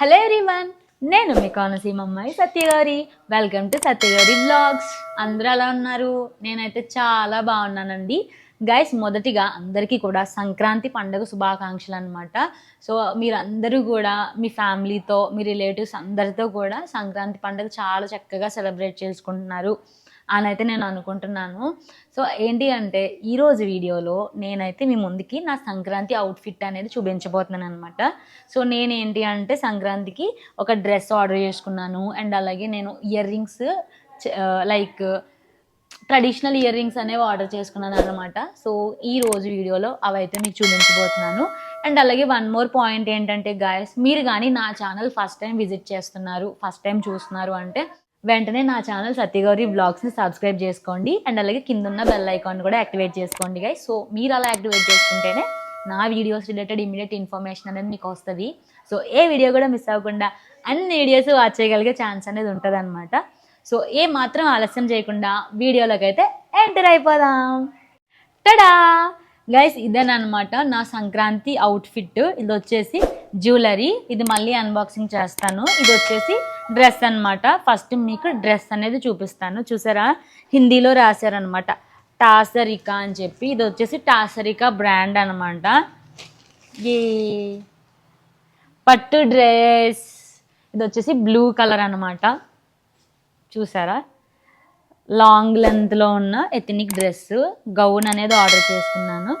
Hello everyone నేను మీ కోనసీమ అమ్మాయి Satyagari. Welcome to Satyagari blogs అందరూ ఎలా ఉన్నారు? నేనైతే చాలా బాగున్నానండి. గైస్ మొదటిగా అందరికీ కూడా సంక్రాంతి పండుగ శుభాకాంక్షలు అనమాట సో మీరందరూ కూడా మీ ఫ్యామిలీతో మీ రిలేటివ్స్ అందరితో కూడా సంక్రాంతి పండుగ చాలా చక్కగా సెలబ్రేట్ చేసుకుంటున్నారు. అని అయితే నేను అనుకుంటున్నాను. సో ఏంటి అంటే ఈరోజు వీడియోలో నేనైతే మీ ముందుకి నా సంక్రాంతి అవుట్ఫిట్ అనేది చూపించబోతున్నాను అనమాట సో నేనేంటి అంటే సంక్రాంతికి ఒక డ్రెస్ ఆర్డర్ చేసుకున్నాను. అండ్ అలాగే నేను earrings like traditional earrings అనేవి ఆర్డర్ చేసుకున్నాను అనమాట సో ఈ రోజు వీడియోలో అవైతే మీకు చూపించబోతున్నాను. అండ్ అలాగే వన్ మోర్ పాయింట్ ఏంటంటే గాయస్ మీరు కానీ నా ఛానల్ ఫస్ట్ టైం విజిట్ చేస్తున్నారు ఫస్ట్ టైం చూస్తున్నారు అంటే వెంటనే నా ఛానల్ సత్యగౌరి బ్లాగ్స్ని సబ్స్క్రైబ్ చేసుకోండి. అండ్ అలాగే కింద ఉన్న బెల్ ఐకాన్ కూడా యాక్టివేట్ చేసుకోండి గైస్ సో మీరు అలా యాక్టివేట్ చేసుకుంటేనే నా వీడియోస్ రిలేటెడ్ ఇమీడియట్ ఇన్ఫర్మేషన్ అనేది మీకు వస్తుంది. సో ఏ వీడియో కూడా మిస్ అవ్వకుండా అన్ని వీడియోస్ వాచ్ చేయగలిగే ఛాన్స్ అనేది ఉంటుంది అనమాట సో ఏ మాత్రం ఆలస్యం చేయకుండా వీడియోలోకి అయితే ఎంటర్ అయిపోదాం. టడా గైస్ ఇదేనమాట నా సంక్రాంతి అవుట్ఫిట్ ఇది వచ్చేసి జ్యువెలరీ ఇది మళ్ళీ అన్బాక్సింగ్ చేస్తాను. ఇది వచ్చేసి డ్రెస్ అన్నమాట. ఫస్ట్ మీకు డ్రెస్ అనేది చూపిస్తాను. చూసారా? హిందీలో రాశారనమాట టాసరికా అని చెప్పి. ఇది వచ్చేసి టాసరికా బ్రాండ్ అనమాట ఈ పట్టు డ్రెస్. ఇది వచ్చేసి బ్లూ కలర్ అనమాట చూసారా? లాంగ్ లెంత్లో ఉన్న ఎథనిక్ డ్రెస్. గౌన్ అనేది ఆర్డర్ చేసుకున్నాను.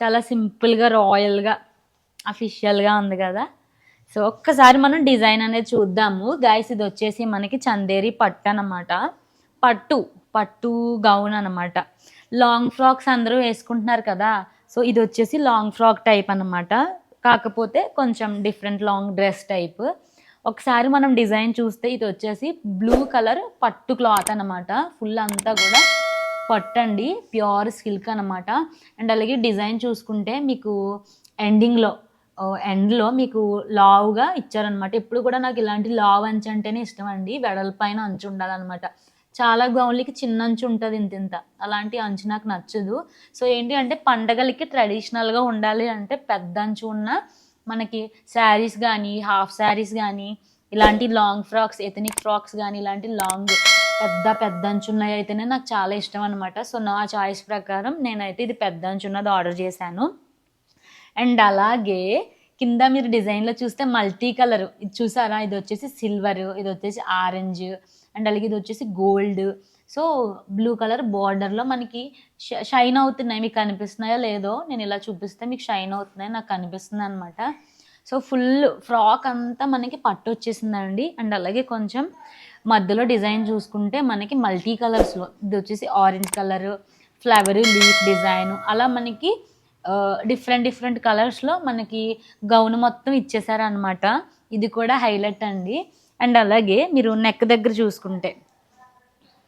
చాలా సింపుల్గా రాయల్గా అఫిషియల్గా ఉంది కదా. సో ఒక్కసారి మనం డిజైన్ అనేది చూద్దాము. గైస్ ఇది వచ్చేసి మనకి చందేరి పట్టు అనమాట పట్టు పట్టు గౌన్ అనమాట లాంగ్ ఫ్రాక్స్ అందరూ వేసుకుంటున్నారు కదా. సో ఇది వచ్చేసి లాంగ్ ఫ్రాక్ టైప్ అనమాట కాకపోతే కొంచెం డిఫరెంట్ లాంగ్ డ్రెస్ టైప్ ఒకసారి మనం డిజైన్ చూస్తే ఇది వచ్చేసి బ్లూ కలర్ పట్టు క్లాత్ అనమాట ఫుల్ అంతా కూడా పట్టు అండి. ప్యూర్ సిల్క్ అనమాట అండ్ అలాగే డిజైన్ చూసుకుంటే మీకు ఎండింగ్లో ఎండ్లో మీకు లావుగా ఇచ్చారనమాట ఎప్పుడు కూడా నాకు ఇలాంటి లావ్ అంచు అంటేనే ఇష్టం అండి వెడల్పైన అంచు ఉండాలన్నమాట. చాలా గౌన్లకి చిన్న అంచు ఉంటుంది ఇంత ఇంత. అలాంటి అంచు నాకు నచ్చదు. సో ఏంటి అంటే పండగలకి ట్రెడిషనల్గా ఉండాలి అంటే పెద్ద అంచు ఉన్న మనకి శారీస్ కానీ హాఫ్ శారీస్ కానీ ఇలాంటి లాంగ్ ఫ్రాక్స్ ఎథనిక్ ఫ్రాక్స్ కానీ ఇలాంటి లాంగ్ పెద్ద పెద్ద అంచున్నవి అయితేనే నాకు చాలా ఇష్టం అనమాట సో నా చాయిస్ ప్రకారం నేనైతే ఇది పెద్ద అంచున్నది ఆర్డర్ చేశాను. అండ్ అలాగే కింద మీరు డిజైన్లో చూస్తే మల్టీ కలర్. ఇది చూసారా? ఇది వచ్చేసి సిల్వర్ ఇది వచ్చేసి ఆరెంజ్ అండ్ అలాగే ఇది వచ్చేసి గోల్డ్. సో బ్లూ కలర్ బార్డర్లో మనకి ష- షైన్ అవుతున్నాయి. మీకు కనిపిస్తున్నాయో లేదో నేను ఇలా చూపిస్తే మీకు షైన్ అవుతున్నాయి. నాకు కనిపిస్తుంది అనమాట సో ఫుల్ ఫ్రాక్ అంతా మనకి పట్టు వచ్చేసిందండి. అండ్ అలాగే కొంచెం మధ్యలో డిజైన్ చూసుకుంటే మనకి మల్టీ కలర్స్లో ఇది వచ్చేసి orange colour flower leaf design అలా మనకి డిఫరెంట్ డిఫరెంట్ కలర్స్లో మనకి గౌన్ మొత్తం ఇచ్చేసారనమాట ఇది కూడా హైలైట్ అండి. అండ్ అలాగే మీరు నెక్ దగ్గర చూసుకుంటే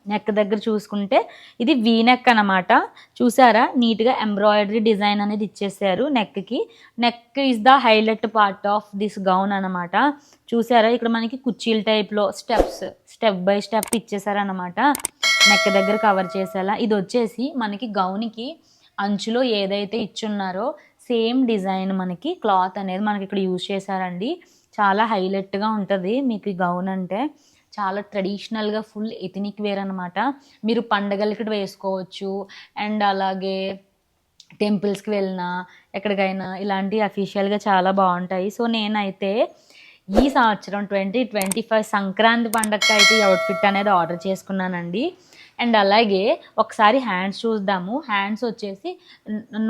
నెక్ దగ్గర చూసుకుంటే ఇది వీ నెక్ అనమాట చూసారా? నీట్గా ఎంబ్రాయిడరీ డిజైన్ అనేది ఇచ్చేసారు నెక్కి neck is the highlight part of this gown అనమాట చూసారా? ఇక్కడ మనకి కుర్చీల టైప్లో స్టెప్స్ స్టెప్ బై స్టెప్ ఇచ్చేసారనమాట నెక్ దగ్గర కవర్ చేసేలా. ఇది వచ్చేసి మనకి గౌన్కి అంచులో ఏదైతే ఇచ్చున్నారో సేమ్ డిజైన్ మనకి క్లాత్ అనేది మనకి ఇక్కడ యూజ్ చేశారండి. చాలా హైలైట్గా ఉంటుంది. మీకు ఈ గౌన్ అంటే చాలా ట్రెడిషనల్గా ఫుల్ ఎథనిక్ వేర్ అనమాట మీరు పండగలకి వేసుకోవచ్చు. అండ్ అలాగే టెంపుల్స్కి వెళ్ళినా ఎక్కడికైనా ఇలాంటి అఫీషియల్గా చాలా బాగుంటాయి. సో నేనైతే ఈ సంవత్సరం ట్వంటీ ట్వంటీ ఫైవ్ సంక్రాంతి పండగకి అయితే ఈ అవుట్ఫిట్ అనేది ఆర్డర్ చేసుకున్నానండి. అండ్ అలాగే ఒకసారి హ్యాండ్స్ చూద్దాము. హ్యాండ్స్ వచ్చేసి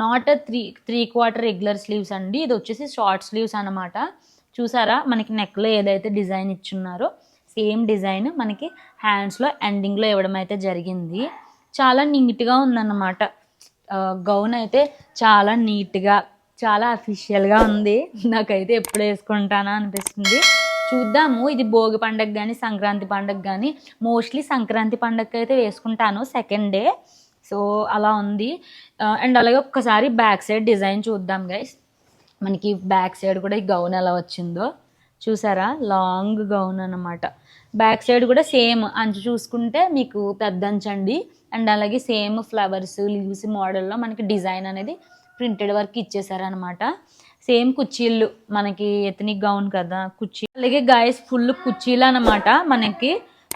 not three three quarter regular sleeves అండి. ఇది వచ్చేసి షార్ట్ స్లీవ్స్ అనమాట చూసారా? మనకి నెక్లో ఏదైతే డిజైన్ ఇచ్చున్నారో సేమ్ డిజైన్ మనకి హ్యాండ్స్లో ఎండింగ్లో ఇవ్వడం అయితే జరిగింది. చాలా నీట్గా ఉందన్నమాట. గౌన్ అయితే చాలా నీట్గా చాలా అఫీషియల్గా ఉంది. నాకైతే ఎప్పుడు వేసుకుంటానా అనిపిస్తుంది. చూద్దాము. ఇది భోగి పండగ కానీ సంక్రాంతి పండగ కానీ మోస్ట్లీ సంక్రాంతి పండగకి అయితే వేసుకుంటాను సెకండ్ డే. సో అలా ఉంది. అండ్ అలాగే ఒక్కసారి బ్యాక్ సైడ్ డిజైన్ చూద్దాం గైస్. మనకి బ్యాక్ సైడ్ కూడా ఈ గౌన్ ఎలా వచ్చిందో. చూసారా? లాంగ్ గౌన్ అన్నమాట. బ్యాక్ సైడ్ కూడా సేమ్ అంచు చూసుకుంటే మీకు పెద్ద అంచండి అండి అండ్ అలాగే సేమ్ ఫ్లవర్స్ లీవ్స్ మోడల్లో మనకి డిజైన్ అనేది ప్రింటెడ్ వర్క్ ఇచ్చేసారనమాట సేమ్ కుర్చీలు మనకి ఎథనిక్ గౌన్ కదా కుర్చీ. అలాగే గాయస్ ఫుల్ కుర్చీలు అనమాట మనకి.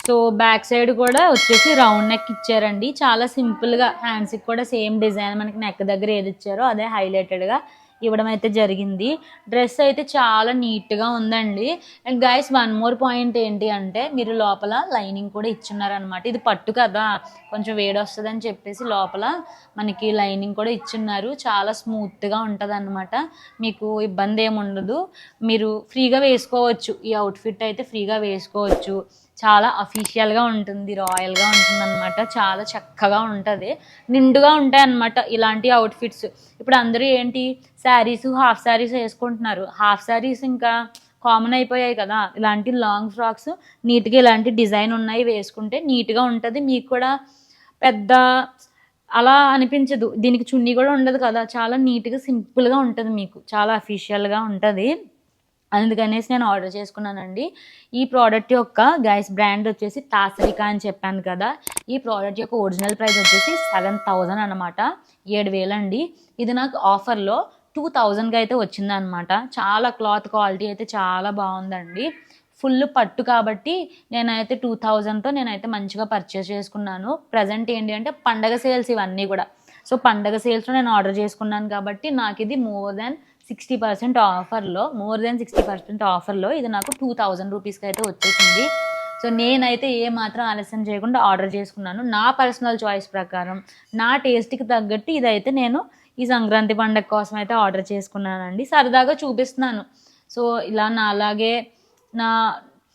సో బ్యాక్ సైడ్ కూడా వచ్చేసి రౌండ్ నెక్ ఇచ్చారండి. చాలా సింపుల్గా హ్యాండ్స్కి కూడా సేమ్ డిజైన్ మనకి నెక్ దగ్గర ఏది ఇచ్చారో అదే హైలైటెడ్గా ఇవ్వడం అయితే జరిగింది. డ్రెస్ అయితే చాలా నీట్గా ఉందండి. And guys one more point ఏంటి అంటే మీరు లోపల లైనింగ్ కూడా ఇచ్చున్నారనమాట ఇది పట్టు కదా కొంచెం వేడి వస్తుందని చెప్పేసి లోపల మనకి లైనింగ్ కూడా ఇచ్చున్నారు. చాలా స్మూత్గా ఉంటుంది అనమాట మీకు ఇబ్బంది ఏమి ఉండదు మీరు ఫ్రీగా వేసుకోవచ్చు. ఈ అవుట్ఫిట్ అయితే ఫ్రీగా వేసుకోవచ్చు. చాలా అఫీషియల్గా ఉంటుంది రాయల్గా ఉంటుంది అనమాట చాలా చక్కగా ఉంటుంది. నిండుగా ఉంటాయి అన్నమాట ఇలాంటి అవుట్ఫిట్స్ ఇప్పుడు అందరూ ఏంటి శారీస్ హాఫ్ శారీస్ వేసుకుంటున్నారు. హాఫ్ శారీస్ ఇంకా కామన్ అయిపోయాయి కదా. ఇలాంటి లాంగ్ ఫ్రాక్స్ నీట్గా ఇలాంటి డిజైన్ ఉన్నాయి వేసుకుంటే నీట్గా ఉంటుంది. మీకు కూడా పెద్ద అలా అనిపించదు. దీనికి చున్నీ కూడా ఉండదు కదా. చాలా నీట్గా సింపుల్గా ఉంటుంది మీకు. చాలా అఫీషియల్గా ఉంటుంది. అందుకనేసి నేను ఆర్డర్ చేసుకున్నానండి. ఈ ప్రోడక్ట్ యొక్క గైస్ బ్రాండ్ వచ్చేసి తాసరిక అని చెప్పాను కదా. ఈ ప్రోడక్ట్ యొక్క ఒరిజినల్ ప్రైస్ వచ్చేసి సెవెన్ థౌజండ్ అనమాట ఏడు వేలండి ఇది నాకు ఆఫర్లో టూ థౌజండ్కి అయితే వచ్చిందనమాట చాలా క్లాత్ క్వాలిటీ అయితే చాలా బాగుందండి. ఫుల్ పట్టు కాబట్టి నేనైతే టూ థౌజండ్తో నేనైతే మంచిగా పర్చేస్ చేసుకున్నాను. ప్రజెంట్ ఏంటి అంటే పండగ సేల్స్ ఇవన్నీ కూడా. సో పండగ సేల్స్లో నేను ఆర్డర్ చేసుకున్నాను కాబట్టి నాకు ఇది మోర్ దెన్ సిక్స్టీ పర్సెంట్ ఆఫర్లో మోర్ దెన్ సిక్స్టీ పర్సెంట్ ఆఫర్లో ఇది నాకు టూ థౌజండ్ రూపీస్కి అయితే వచ్చేసింది. సో నేనైతే ఏ మాత్రం ఆలస్యం చేయకుండా ఆర్డర్ చేసుకున్నాను. నా పర్సనల్ చాయిస్ ప్రకారం నా టేస్ట్కి తగ్గట్టు ఇదైతే నేను ఈ సంక్రాంతి పండగ కోసం అయితే ఆర్డర్ చేసుకున్నానండి. సరదాగా చూపిస్తున్నాను. సో ఇలా నా అలాగే నా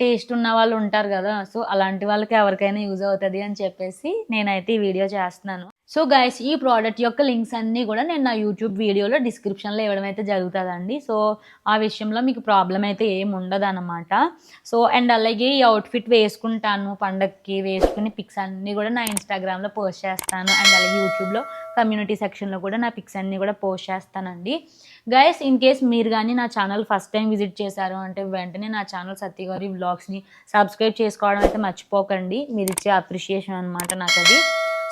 టేస్ట్ ఉన్న వాళ్ళు ఉంటారు కదా సో అలాంటి వాళ్ళకి ఎవరికైనా యూజ్ అవుతుంది అని చెప్పేసి నేనైతే ఈ వీడియో చేస్తున్నాను. సో గైస్ ఈ ప్రోడక్ట్ యొక్క లింక్స్ అన్నీ కూడా నేను నా యూట్యూబ్ వీడియోలో డిస్క్రిప్షన్లో ఇవ్వడం అయితే జరుగుతుందండి. సో ఆ విషయంలో మీకు ప్రాబ్లం అయితే ఏం ఉండదు అనమాట సో అండ్ అలాగే ఈ అవుట్ఫిట్ వేసుకుంటాను పండగకి వేసుకుని పిక్స్ అన్నీ కూడా నా ఇన్స్టాగ్రామ్లో పోస్ట్ చేస్తాను. అండ్ అలాగే యూట్యూబ్లో కమ్యూనిటీ సెక్షన్లో కూడా నా పిక్స్ అన్నీ కూడా పోస్ట్ చేస్తానండి. గైస్ ఇన్ కేస్ మీరు కానీ నా ఛానల్ ఫస్ట్ టైం విజిట్ చేశారు అంటే వెంటనే నా ఛానల్ సత్యగారి వ్లాగ్స్ని సబ్స్క్రైబ్ చేసుకోవడం అయితే మర్చిపోకండి. మీరు ఇచ్చే అప్రిషియేషన్ అనమాట నాకు అది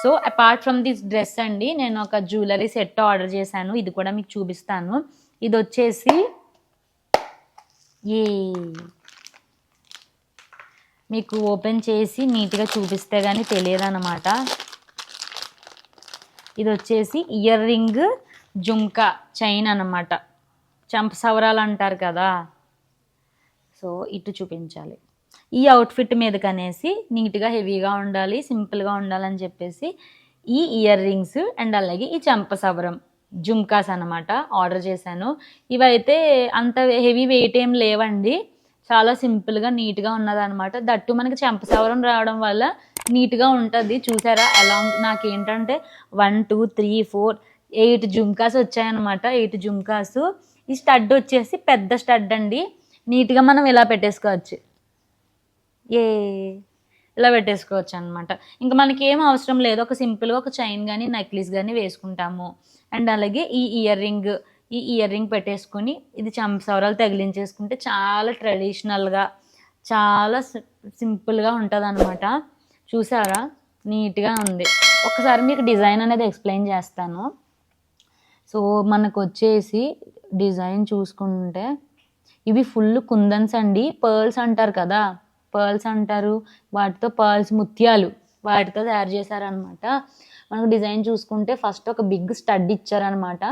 so apart from this dress అండి నేను ఒక జ్యువెలరీ సెట్ ఆర్డర్ చేశాను. ఇది కూడా మీకు చూపిస్తాను. ఇది వచ్చేసి ఏ. మీకు ఓపెన్ చేసి నీట్గా చూపిస్తే కానీ తెలియదు అనమాట ఇది వచ్చేసి ఇయర్ రింగ్ జుంకా చైన్ అనమాట చంప సవరాలు అంటారు కదా. సో ఇటు చూపించాలి. ఈ అవుట్ఫిట్ మీద కనేసి నీట్గా హెవీగా ఉండాలి సింపుల్గా ఉండాలని చెప్పేసి ఈ ఇయర్ రింగ్స్ అండ్ అలాగే ఈ చంపసవరం జుమ్కాస్ అనమాట ఆర్డర్ చేశాను. ఇవైతే అంత హెవీ వెయిట్ ఏం లేవండి. చాలా సింపుల్గా నీట్గా ఉన్నదనమాట దట్టు మనకి చెంపసవరం రావడం వల్ల నీట్గా ఉంటుంది. చూసారా? అలాంగ్ నాకు ఏంటంటే one two three four eight jhumkas వచ్చాయన్నమాట. ఎయిట్ జుమ్కాస్. ఈ స్టడ్ వచ్చేసి పెద్ద స్టడ్ అండి. నీట్గా మనం ఇలా పెట్టేసుకోవచ్చు. ఏ. ఇలా పెట్టేసుకోవచ్చు అనమాట ఇంకా మనకి ఏం అవసరం లేదు. ఒక సింపుల్గా ఒక చైన్ కానీ నెక్లెస్ కానీ వేసుకుంటాము. అండ్ అలాగే ఈ ఇయర్ రింగ్ ఈ ఇయర్ రింగ్ పెట్టేసుకొని ఇది చంపసవరాలు తగిలించేసుకుంటే చాలా ట్రెడిషనల్గా చాలా సింపుల్గా ఉంటుంది అనమాట చూసారా? నీట్గా ఉంది. ఒకసారి మీకు డిజైన్ అనేది ఎక్స్ప్లెయిన్ చేస్తాను. సో మనకు వచ్చేసి డిజైన్ చూసుకుంటే ఇవి ఫుల్ కుందన్స్ అండి. పర్ల్స్ అంటారు కదా? పర్ల్స్ అంటారు వాటితో పర్ల్స్ ముత్యాలు వాటితో తయారు చేశారనమాట మనకు డిజైన్ చూసుకుంటే ఫస్ట్ ఒక బిగ్ స్టడ్ ఇచ్చారనమాట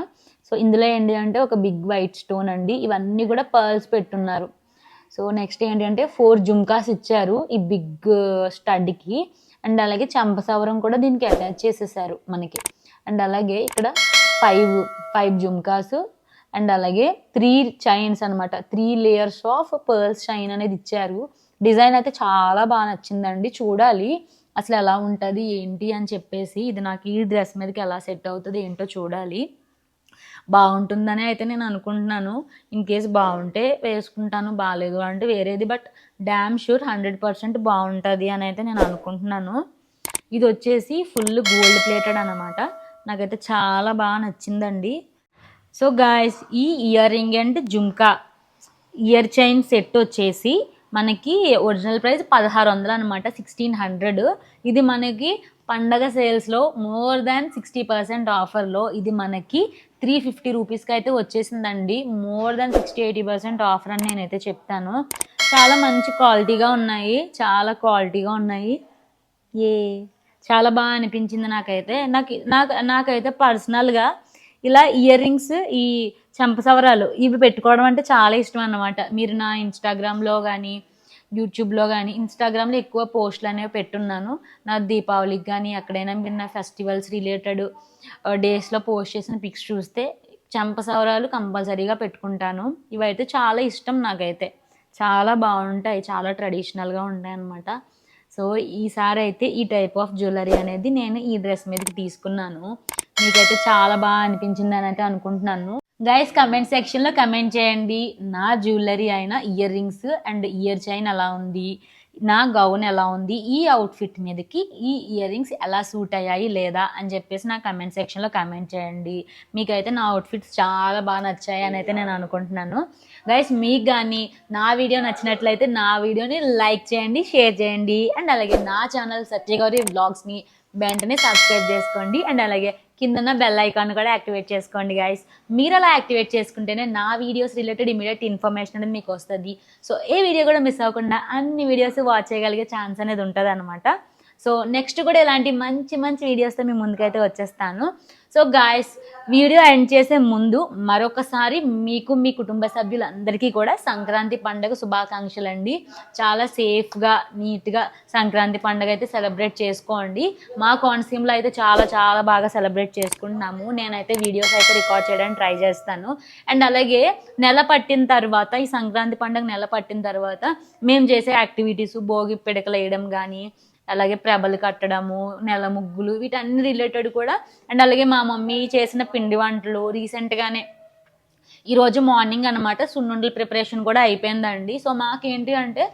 సో ఇందులో ఏంటి అంటే ఒక బిగ్ వైట్ స్టోన్ అండి. ఇవన్నీ కూడా పర్ల్స్ పెట్టున్నారు. సో నెక్స్ట్ ఏంటి అంటే ఫోర్ జుమ్కాస్ ఇచ్చారు ఈ బిగ్ స్టడ్కి. అండ్ అలాగే చంపసవరం కూడా దీనికి అటాచ్ చేసేసారు మనకి. అండ్ అలాగే ఇక్కడ ఫైవ్ ఫైవ్ జుమ్కాస్. అండ్ అలాగే త్రీ చైన్స్ అనమాట three layers of pearls chain అనేది ఇచ్చారు. డిజైన్ అయితే చాలా బాగా నచ్చిందండి. చూడాలి. అసలు ఎలా ఉంటుంది ఏంటి అని చెప్పేసి ఇది నాకు ఈ డ్రెస్ మీదకి ఎలా సెట్ అవుతుంది ఏంటో చూడాలి. బాగుంటుందని అయితే నేను అనుకుంటున్నాను. ఇన్ కేస్ బాగుంటే వేసుకుంటాను బాగాలేదు అంటే వేరేది but damn sure hundred percent బాగుంటుంది అని అయితే నేను అనుకుంటున్నాను. ఇది వచ్చేసి ఫుల్ గోల్డ్ ప్లేటెడ్ అనమాట నాకైతే చాలా బాగా నచ్చిందండి. సో గాయస్ ఈ earring and jhumka ear chain set వచ్చేసి మనకి ఒరిజినల్ ప్రైస్ పదహారు వందలు అనమాట సిక్స్టీన్ హండ్రెడ్ ఇది మనకి పండగ సేల్స్లో మోర్ దాన్ సిక్స్టీ పర్సెంట్ ఆఫర్లో ఇది మనకి త్రీ ఫిఫ్టీ రూపీస్కి అయితే వచ్చేసిందండి. More than sixty eighty percent offer అని నేనైతే చెప్తాను. చాలా మంచి క్వాలిటీగా ఉన్నాయి. చాలా క్వాలిటీగా ఉన్నాయి. ఏ చాలా బాగా అనిపించింది నాకైతే. నాకు నాకు నాకైతే పర్సనల్గా ఇలా ఇయర్ రింగ్స్ ఈ చెంపసవరాలు ఇవి పెట్టుకోవడం అంటే చాలా ఇష్టం అన్నమాట. మీరు నా ఇన్స్టాగ్రామ్లో కానీ యూట్యూబ్లో కానీ ఇన్స్టాగ్రామ్లో ఎక్కువ పోస్టులు అనేవి పెట్టున్నాను. నా దీపావళికి కానీ ఎక్కడైనా మీరు నా ఫెస్టివల్స్ రిలేటెడ్ డేస్లో పోస్ట్ చేసిన పిక్స్ చూస్తే చెంపసవరాలు కంపల్సరీగా పెట్టుకుంటాను. ఇవైతే చాలా ఇష్టం నాకైతే. చాలా బాగుంటాయి చాలా ట్రెడిషనల్గా ఉంటాయి అన్నమాట. సో ఈసారి అయితే ఈ టైప్ ఆఫ్ జ్యువెలరీ అనేది నేను ఈ డ్రెస్ మీదకి తీసుకున్నాను. మీకైతే చాలా బాగా అనిపించింది అని అయితే అనుకుంటున్నాను గైస్ కమెంట్ సెక్షన్లో కమెంట్ చేయండి. నా జ్యువెలరీ అయిన earrings and ear chain ఎలా ఉంది? నా గౌన్ ఎలా ఉంది? ఈ అవుట్ఫిట్ మీదకి ఈ ఇయర్ రింగ్స్ ఎలా సూట్ అయ్యాయి లేదా అని చెప్పేసి నా కమెంట్ సెక్షన్లో కమెంట్ చేయండి. మీకైతే నా అవుట్ఫిట్స్ చాలా బాగా నచ్చాయి అని అయితే నేను అనుకుంటున్నాను. గైస్ మీకు కానీ నా వీడియో నచ్చినట్లయితే నా వీడియోని లైక్ చేయండి షేర్ చేయండి. అండ్ అలాగే నా ఛానల్ సత్యగౌరి వ్లాగ్స్ని వెంటనే సబ్స్క్రైబ్ చేసుకోండి. అండ్ అలాగే కిందన్న బెల్ ఐకాన్ కూడా యాక్టివేట్ చేసుకోండి గైస్ మీరు అలా యాక్టివేట్ చేసుకుంటేనే నా వీడియోస్ రిలేటెడ్ ఇమీడియట్ ఇన్ఫర్మేషన్ అనేది మీకు వస్తుంది. సో ఏ వీడియో కూడా మిస్ అవ్వకుండా అన్ని వీడియోస్ వాచ్ చేయగలిగే ఛాన్స్ అనేది ఉంటుంది అనమాట సో నెక్స్ట్ కూడా ఇలాంటి మంచి మంచి వీడియోస్తో మీ ముందుకైతే వచ్చేస్తాను. సో గాయస్ వీడియో ఎండ్ చేసే ముందు మరొకసారి మీకు మీ కుటుంబ సభ్యులందరికీ కూడా సంక్రాంతి పండుగ శుభాకాంక్షలు అండి చాలా సేఫ్గా నీట్గా సంక్రాంతి పండుగ అయితే సెలబ్రేట్ చేసుకోండి. మా కోనసీమలో అయితే చాలా చాలా బాగా సెలబ్రేట్ చేసుకుంటున్నాము. నేనైతే వీడియోస్ అయితే రికార్డ్ చేయడానికి ట్రై చేస్తాను. అండ్ అలాగే నెల పట్టిన తర్వాత ఈ సంక్రాంతి పండుగ నెల పట్టిన తర్వాత మేము చేసే యాక్టివిటీస్ భోగి పిడకలు వేయడం కానీ అలాగే ప్రభలు కట్టడము నెల ముగ్గులు వీటన్ని రిలేటెడ్ కూడా. అండ్ అలాగే మా మమ్మీ చేసిన పిండి వంటలు రీసెంట్గానే ఈరోజు మార్నింగ్ అనమాట సున్నుండల ప్రిపరేషన్ కూడా అయిపోయిందండి. సో మాకేంటి అంటే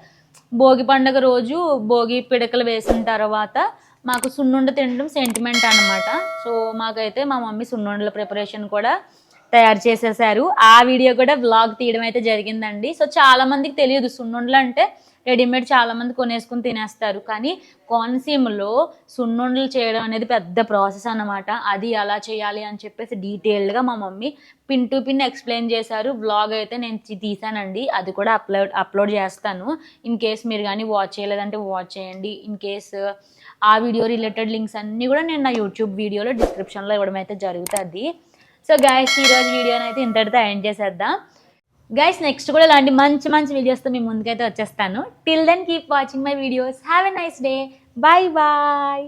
భోగి పండుగ రోజు భోగి పిడకలు వేసిన తర్వాత మాకు సున్నుండ తినడం సెంటిమెంట్ అనమాట సో మాకైతే మా మమ్మీ సున్నుండల ప్రిపరేషన్ కూడా తయారు చేసేసారు. ఆ వీడియో కూడా వ్లాగ్ తీయడం అయితే జరిగిందండి. సో చాలా మందికి తెలియదు. సున్నుండలు అంటే రెడీమేడ్ చాలా మంది కొనేసుకుని తినేస్తారు. కానీ కోనసీమలో సున్నుండలు చేయడం అనేది పెద్ద ప్రాసెస్ అన్నమాట. అది ఎలా చేయాలి అని చెప్పేసి డీటెయిల్డ్గా మా mummy pin to pin explain చేశారు. వ్లాగ్ అయితే నేను తీసానండి అది కూడా అప్లోడ్ అప్లోడ్ చేస్తాను. ఇన్ కేస్ మీరు కానీ వాచ్ చేయలేదంటే వాచ్ చేయండి. ఇన్ కేస్ ఆ వీడియో రిలేటెడ్ లింక్స్ అన్నీ కూడా నేను నా యూట్యూబ్ వీడియోలో డిస్క్రిప్షన్లో ఇవ్వడం అయితే జరుగుతుంది. సో గాయస్ ఈరోజు వీడియోని అయితే ఇంతటితో ఎండ్ చేసేద్దాం. గైస్ నెక్స్ట్ కూడా ఇలాంటి మంచి మంచి వీడియోస్తో మీ ముందుకైతే వచ్చేస్తాను. Till then keep watching my videos have a nice day bye bye